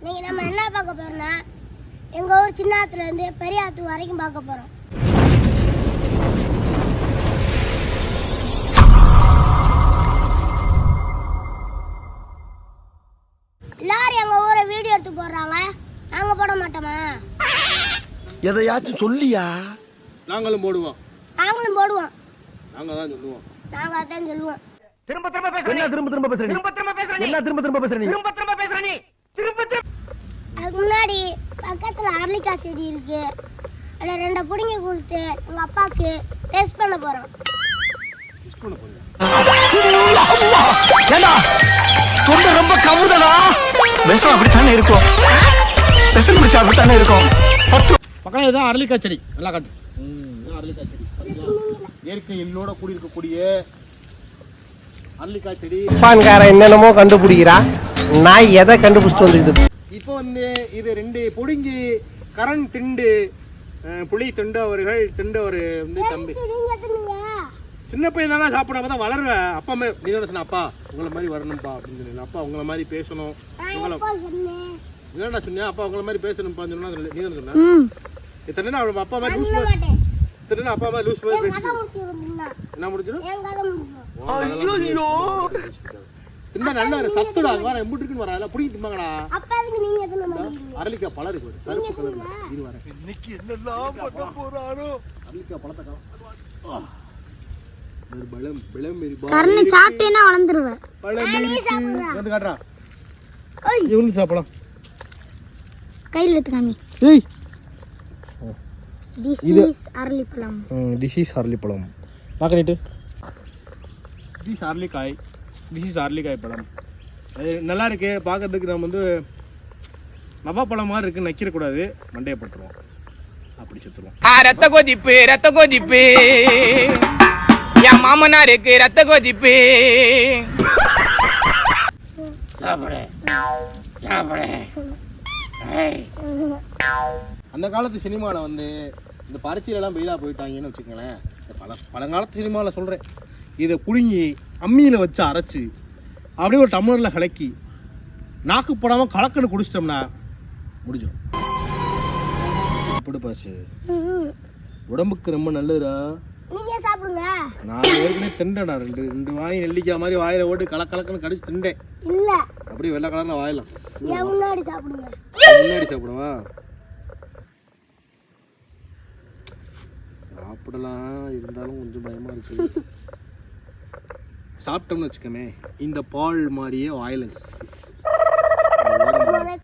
இன்னைக்கு நம்ம என்ன பார்க்க போறோம்னா எங்க ஊர் சின்ன ஆத்துல இருந்து பெரிய ஆத்து வரைக்கும் பார்க்க போறோம். எல்லாரும் எங்க ஊரை வீடியோ எடுத்து போடுறாங்க. நாங்க போட மாட்டோமா? எதையாச்சும் சொல்லியா? நாங்களும் போடுவோம். நாங்களும் போடுவோம். நாங்க தான் சொல்லுவோம். நாங்க அதான் சொல்லுவோம். என்ன திரும்ப திரும்ப பேசுற நீ. என்ன திரும்ப திரும்ப பேசுற அதுக்கு முன்னாடி பக்கத்துல அரளிக்காய் செடி இருக்கு. அதுல ரெண்டை புடிங்கி கொடுத்து எங்க அப்பாவுக்கு டேஸ்ட் பண்ண ஏண்டா? தொண்டை ரொம்ப கவுதடா விஷம் அப்படித்தானே இருக்கும்? விஷம் பிடிச்சா அப்படித்தானே இருக்கும்? பக்கம் இதுதான் அரளிக்காய் செடி. நல்லா காட்டு. அரளிக்காய் செடி? இயற்கை எண்ணோட கூடி இருக்கக்கூடிய அரளிக்காய் செடி என்னென்னமோ கண்டுபிடிக்கிறா நான் எதை கண்டுபிடிச்சிட்டு வந்துக்குது இப்போ வந்து இது ரெண்டு பொடுங்கி கரண் திண்டு அஹ், புலி திண்டு அவர்கள் திண்டு அவர் வந்து தம்பி. சின்ன பையன் தானே சாப்பிடாம தான் வளருவேன் அப்பா அம்மா நீ தானே சொன்ன அப்பா உங்களை மாதிரி வரணும்ப்பா அப்படின்னு சொல்லி அப்பா உங்களை மாதிரி பேசணும். உங்களை என்னடா சொன்னேன் அப்பா உங்களை மாதிரி பேசணும்ப்பா சொன்னா நீ தானே சொன்ன? இத்தனை அவன் அப்பா மாதிரி லூஸ் மாதிரி இத்தனை அப்பா மாதிரி லூஸ் மாதிரி பேசிட்டு என்ன முடிஞ்சிடும் என் இந்த நல்ல சத்துடா வர எம்புட்டு இருக்குன்னு வரல புடிங்கி திம்பாங்கடா. தின்ன அரளிக்காய் பழம் இருக்கு கருப்பு கலர்ல. இது வரேன் இன்னைக்கு என்னெல்லாம் பண்ண போறாரோ? அரளிக்காய் பழத்தை காலம் ஒரு பலம் பலம் இருக்கு. கருணை சாப்பிட்டேன்னா வளர்ந்துருவேன். பழம் வந்து காட்டுறா. ஓய் இவனு சாப்பிடலாம். கையில் எடுத்துக்காமி. ஏய். அரளிப்பழம். அரளிப்பழம். திஸ் அரளிக்காய். திஸ் இஸ் அரளிக்காய் பழம் அது நல்லா இருக்கு பார்க்கறதுக்கு நம்ம வந்து நவாப்பழம் மாதிரி இருக்கு நக்கிடக்கூடாது மண்டையை போட்டுருவோம். அப்படி சுற்றுவோம் ஆ ரத்த கொதிப்பு ரத்த கொதிப்பு. என் மாமனாருக்கு ரத்த கொதிப்பு. அந்த காலத்து சினிமாவில் வந்து இந்த பரிசையிலலாம் பெயிலாக போயிட்டாங்கன்னு வச்சுக்கோங்களேன். பல பழங்காலத்து சினிமாவில் சொல்கிறேன் இதை புழுங்கி அம்மியில் வச்சு அரைச்சி அப்படியே ஒரு டம்ளரில் கலக்கி நாக்கு போடாமல் கலக்கன்னு குடிச்சிட்டோம்னா முடிஞ்சிடும் எப்படி பாசு உடம்புக்கு ரொம்ப நல்லதுடா. சாப்பிடுங்க? நான் ஏற்கனவே திண்டேன்டா ரெண்டு ரெண்டு வாய் நெல்லிக்காய் மாதிரி வாயில ஓட்டு கலக்க கலக்கன்னு கடிச்சு திண்டேன் இல்ல. அப்படியே வெள்ளை கலரில் வாயிலாம் என் முன்னாடி சாப்பிடுங்க. முன்னாடி சாப்பிடவா? சாப்பிடலாம். இருந்தாலும் கொஞ்சம் பயமா இருக்கு. சாப்பிட்டோம்னு வச்சுக்கோமே இந்த பால் மாதிரியே வாயில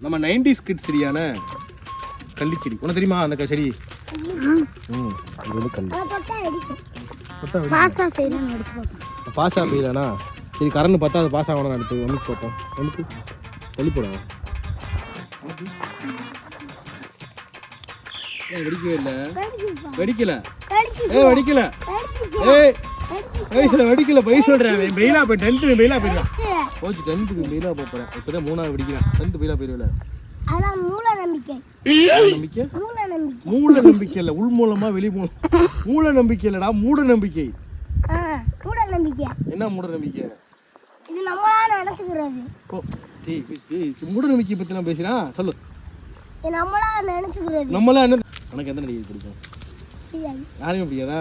நம்ம நைன்டிஸ் கிட் செடியான கள்ளிச்செடி உனக்கு தெரியுமா அந்த செடி? ம் இது வந்து கள்ளி. பாஸ் ஆகலைனா சரி கரண்ட் பார்த்தா அது பாஸ் ஆகணும் அடுத்து ஒன்றுக்கு பார்ப்போம் ஒன்றுக்கு வெளி போடுவோம் வெடிக்கவே இல்லை. வெடிக்கல. ஏ வெடிக்கல. ஏய் வயசுல வெடிக்கல போய் சொல்றேன் பெயிலா போய் டென்த்து பெயிலா போயிடுவேன் போச்சு டென்த்துக்கு பெயிலா போறேன். இப்பதான் மூணாவது வெடிக்கிறேன் டென்த்து பெயிலா போயிடுவேல. அதான் மூல நம்பிக்கை. நம்பிக்கை? மூல நம்பிக்கை. மூல நம்பிக்கை இல்ல உள் மூலமா வெளி மூலம் மூல நம்பிக்கை இல்லடா மூட நம்பிக்கை. ஆ மூட நம்பிக்கை. என்ன மூட நம்பிக்கை? இது நம்மளா நினைச்சுக்கிறது. டேய் டேய் மூட நம்பிக்கை பத்தி நான் சொல்லு. நம்மளா நினைச்சுக்கிறது. நம்மளா என்ன உனக்கு எந்த நடிகை பிடிக்கும். யாருமே பிடிக்காதா?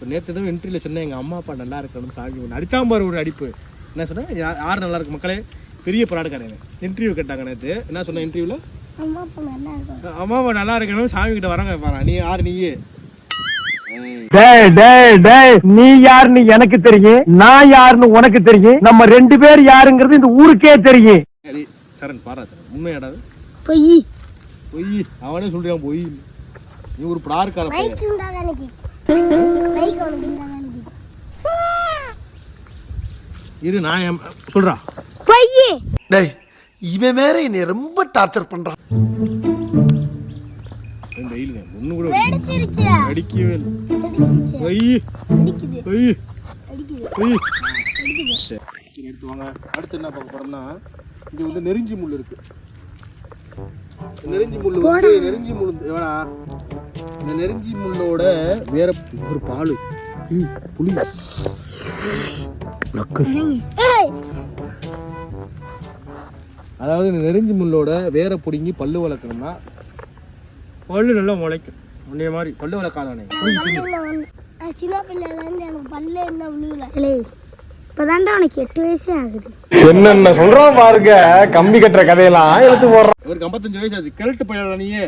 இப்போ நேற்று தான் இன்டர்வியூல சொன்னேன் எங்கள் அம்மா அப்பா நல்லா இருக்கணும் சாமி ஒன்று அடிச்சாம் பாரு ஒரு அடிப்பு. என்ன சொன்னேன்? யார் நல்லா இருக்கு மக்களே? பெரிய பராடுக்காரங்க இன்டர்வியூ கேட்டாங்க நேற்று என்ன சொன்ன இன்டர்வியூவில் அம்மா அப்பா நல்லா இருக்கும் அம்மா அப்பா நல்லா இருக்கணும் சாமி கிட்ட வராங்க பாரு. நீ யார் நீயே? டேய் டேய் டேய் நீ யாருன்னு எனக்கு தெரியும் நான் யாருன்னு உனக்கு தெரியும் நம்ம ரெண்டு பேர் யாருங்கிறது இந்த ஊருக்கே தெரியும். சரி சரண் பாரா சரண். உண்மையாடாது பொய். பொய். அவனே சொல்றான் பொய். நீ ஒரு பிரார்க்கார இரு நான் சொல்றா. பொய் டேய் இவன் வேற என்னை ரொம்ப டார்ச்சர் பண்றான். டெய்லி ஒன்று கூட அடிக்கவே எடுத்து வாங்க. அடுத்து என்ன பார்க்க போறோம்னா இங்க வந்து நெருஞ்சி முள் இருக்கு. நெருஞ்சி முள் வந்து நெருஞ்சி முள் வேணா. இந்த நெருஞ்சி முள்ளோட வேற ஒரு பால். புளி அதாவது இந்த நெறிஞ்சி முள்ளோட வேரை பிடுங்கி பல்லு வளர்க்கணும்னா பல்லு நல்லா முளைக்கும். உன்னைய மாதிரி பல்லு நான் சின்ன பிள்ளைலேருந்து எனக்கு பல்லு என்ன விழுகல இல்லை இப்போதாண்டா உனக்கு எட்டு வயசே ஆகுது என்னென்ன சொல்றான் பாருங்க கம்பி கட்டுற கதையெல்லாம் எடுத்து போடுறான். இவருக்கு ஐம்பத்தஞ்சு வயசு ஆச்சு. கிழட்டு பையனா நீயே?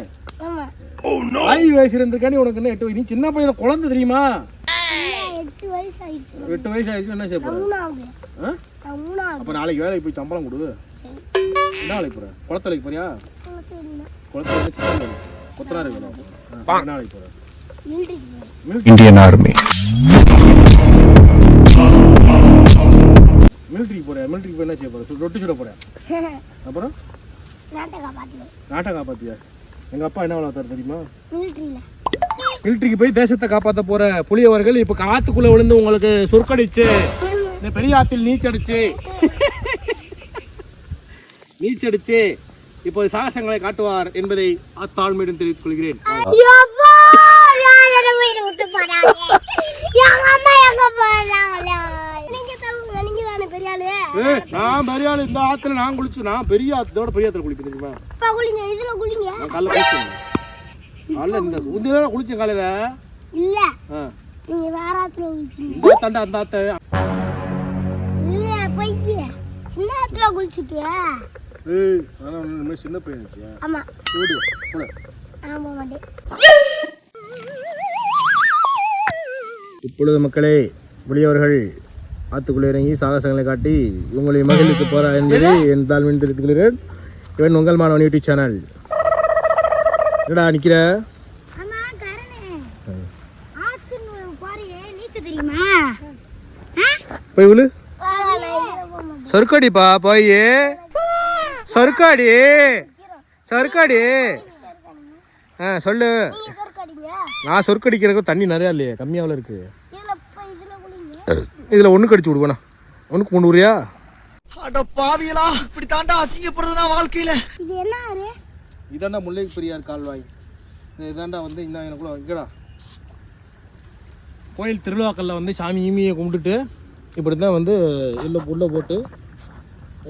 ஆமா ஆய் வயசு இருந்திருக்கானே உனக்கு என்ன எட்டு நீ சின்ன பையன் குழந்தை தெரியுமா? எட்டு வயசு ஆயிடுச்சு எட்டு வயசு ஆயிடுச்சு என்ன செய்ய போற? அப்ப நாளைக்கு வேலைக்கு போய் சம்பளம் கொடு. என்ன வேலைக்கு போற? குளத்து வேலைக்கு போறியா? எனக்கு தெரியல. குளத்து வேலை. சிக்கன் கொத்தனார் ஆ, என்ன வேலைக்கு போற? போறேன். Indian army. மிலிட்டரிக்கு போறியா? மிலிட்டரிக்கு போய் என்ன செய்ய போற? சு- ரொட்டி சுட போறியா? அப்புறம்? நாட்டை காப்பாத்தியா? எங்க அப்பா என்ன வளர்த்தாரு தெரியுமா மிலிட்டரிக்கு போய் தேசத்தை காப்பாத்த போற புலியவர்கள் இப்ப காத்துக்குள்ள விழுந்து உங்களுக்கு சொற்கடிச்சு இந்த பெரிய ஆத்தில் நீச்சடிச்சு நீச்சடிச்சு இப்போ சாகசங்களை காட்டுவார் என்பதை அத்தாழ்மையுடன் தெரிவித்துக் கொள்கிறேன்? எங்க அம்மா எங்க போறாங்களா? நீங்க சொல்லுங்க, நீங்க தானே பெரிய ஆளு. ஏய், நான் பெரிய ஆளு இந்த ஆத்துல நான் குளிச்சு நான் பெரிய ஆத்தோட பெரிய ஆத்துல குளிப்பேன் தெரியுமா? குளிங்க, இதுல குளிங்க. நான் காலைல குளிச்சேன் காலைல இந்த உந்திதான் குளிச்சேன் காலையில இல்ல. நீங்க வேற ஆத்துல குளிச்சீங்க. இந்த ஆத்தாண்ட அந்த ஆத்த. இல்ல, பொய்யி. சின்ன ஆத்துல குளிச்சுட்டு ஏய் சின்ன பையன் ஆமா. ஓடு நான் போக மாட்டேன் இப்பொழுது மக்களே புலியவர்கள் ஆத்துக்குள்ளே இறங்கி சாகசங்களை காட்டி உங்களை மகிழ்விக்க போறார் என்பது என் தாழ்மையின் தெரிவித்துக் கொள்கிறேன் இவன் உங்கள் மாணவன் யூடியூப் சேனல். என்னடா தெரியுமா? போய் விழு. சருக்காடிப்பா போய். சருக்காடி சருக்காடி ஆ சொல்லு. நான் சொற்கடிக்கிறதுக்கு தண்ணி நிறையா இல்லையே கம்மியாவில் இருக்கு. இதுல ஒன்று கடிச்சு விடுவேண்ணா ஒன்றுக்கு கொண்டு வரியா அட பாவியலா இப்படி தாண்டா அசிங்கப்படுறது நான் வாழ்க்கையில. இது என்ன ஆறு? இதாண்டா முல்லை பெரியார் கால்வாய். இதாண்டா வந்து இந்த எனக்குள்ள இங்கடா. கோயில் திருவிழாக்களில் வந்து சாமி ஈமியை கும்பிட்டுட்டு இப்படி தான் வந்து உள்ள உள்ள போட்டு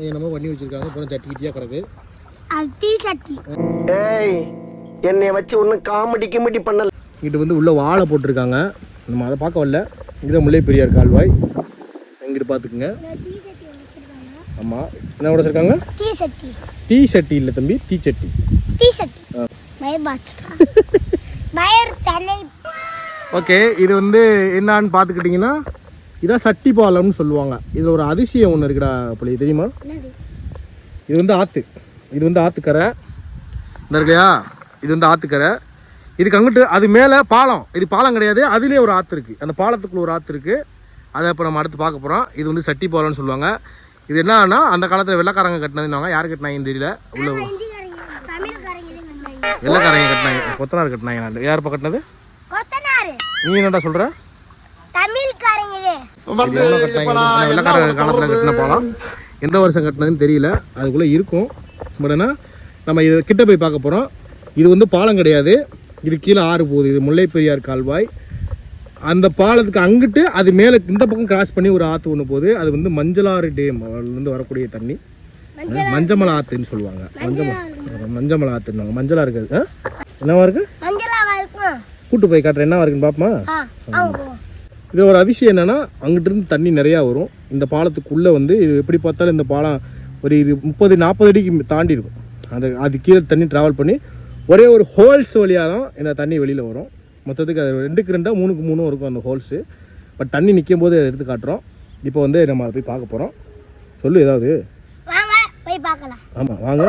என்னமோ பண்ணி வச்சிருக்காங்க. அப்புறம் சட்டி கிட்டியாக கிடக்கு. அது டீ சட்டி. ஏய் என்னை வச்சு ஒன்றும் காமெடி கிமெடி பண்ணல. இங்கிட்டு வந்து உள்ள வாழை போட்டிருக்காங்க. நம்ம அதை பார்க்க வரல. இதுதான் முல்லை பெரியார் கால்வாய். இங்கிட்டு பார்த்துக்குங்க ஆமாம் என்ன உடச்சிருக்காங்க டீ சட்டி டீ சட்டி இல்லை தம்பி டீ சட்டி டீ ஓகே இது வந்து என்னான்னு பார்த்துக்கிட்டிங்கன்னா இதான் சட்டி பாலம்னு சொல்லுவாங்க. இதில் ஒரு அதிசயம் ஒன்று இருக்குடா அப்படி தெரியுமா? இது வந்து ஆற்று இது வந்து ஆற்றுக்கரை இந்த இருக்கையா இது வந்து ஆற்றுக்கரை இதுக்கு அங்கிட்டு அது மேலே பாலம். இது பாலம் கிடையாது. அதுலேயே ஒரு ஆற்று இருக்குது அந்த பாலத்துக்குள்ள ஒரு ஆற்று இருக்குது அதை இப்போ நம்ம அடுத்து பார்க்க போகிறோம் இது வந்து சட்டி பாலம்னு சொல்லுவாங்க. இது என்னன்னா அந்த காலத்தில் வெள்ளைக்காரங்க கட்டினதுனாங்க யார் கட்டினாங்கன்னு தெரியல. உள்ள வெள்ளைக்காரங்க கட்டினாங்க. கொத்தனார் கட்டினாங்க. நான் யார் பக்கட்டினது கொத்தனாரு. நீ என்னடா சொல்கிற தமிழ்காரங்க இது. வெள்ளக்கார காலத்தில் கட்டின பாலம். எந்த வருஷம் கட்டினதுன்னு தெரியல. அதுக்குள்ளே இருக்கும். பட் ஆனால் நம்ம இதை கிட்ட போய் பார்க்க போகிறோம் இது வந்து பாலம் கிடையாது. இது கீழே ஆறு போகுது. இது முல்லை பெரியார் கால்வாய். அந்த பாலத்துக்கு அங்கிட்டு அது மேலே இந்த பக்கம் கிராஸ் பண்ணி ஒரு ஆற்று ஒன்று போகுது. அது வந்து மஞ்சளாறு டேம் அதுலேருந்து வரக்கூடிய தண்ணி. மஞ்சமலை ஆற்றுன்னு சொல்லுவாங்க. மஞ்சள் மஞ்சமலை ஆற்றுன்னு மஞ்சளாக இருக்குது? என்னவா இருக்கு? கூட்டு போய் காட்டுறேன். என்னவா இருக்குன்னு பார்ப்போமா ஆ அவங்க போவோம் இது ஒரு அதிசயம் என்னன்னா அங்கிட்டு இருந்து தண்ணி நிறையா வரும். இந்த பாலத்துக்குள்ளே வந்து இது எப்படி பார்த்தாலும் இந்த பாலம் ஒரு இது முப்பது நாற்பது அடிக்கு தாண்டி இருக்கும் அந்த அது கீழே தண்ணி ட்ராவல் பண்ணி ஒரே ஒரு ஹோல்ஸ் வழியாக தான் இந்த தண்ணி வெளியில் வரும். மொத்தத்துக்கு அது ரெண்டுக்கு ரெண்டாக மூணுக்கு மூணும் இருக்கும் அந்த ஹோல்ஸு. பட் தண்ணி நிற்கும் போது அதை எடுத்து காட்டுறோம். இப்போ வந்து நம்ம அதை போய் பார்க்க போகிறோம் சொல்லு ஏதாவது. போய் பார்க்கலாம். ஆமாம் வாங்க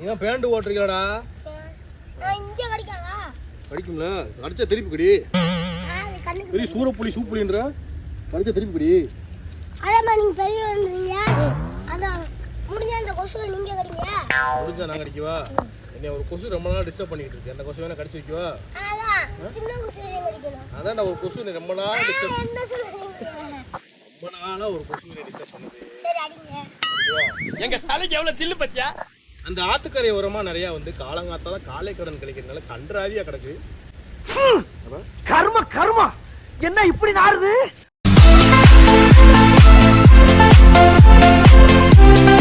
நீதான் பேண்டு ஓட்டுறீங்களாடா? கடிக்கும்ல? கடிச்சா திருப்பி கடி. பெரிய சூரப்புலி சூப்புலின்ற. கடிச்சா திருப்பி கடி. அதே மாதிரி நீங்க பெரியவன்றீங்க அந்த நான் கடிக்கவா என்ன ஒரு கொசு ரொம்ப நாள் டிஸ்டர்ப் பண்ணிட்டு இருக்கு. கொசு வேணா கடிச்சு வைக்கவா சின்ன கொசு ஒரு கொசு ரொம்ப நாள் டிஸ்டர்ப் ரொம்ப நாளா ஒரு கொசு டிஸ்டர்ப் பண்ணுது. எங்க தலைக்கு எவ்வளவு தில்லு பத்தியா? அந்த ஆத்துக்கரை ஓரமா நிறைய வந்து காலங்காத்தால காலை கடன் கிடைக்கிறதுனால கன்றாவியா கிடக்கு. கர்ம கர்ம! என்ன இப்படி நாருது Thank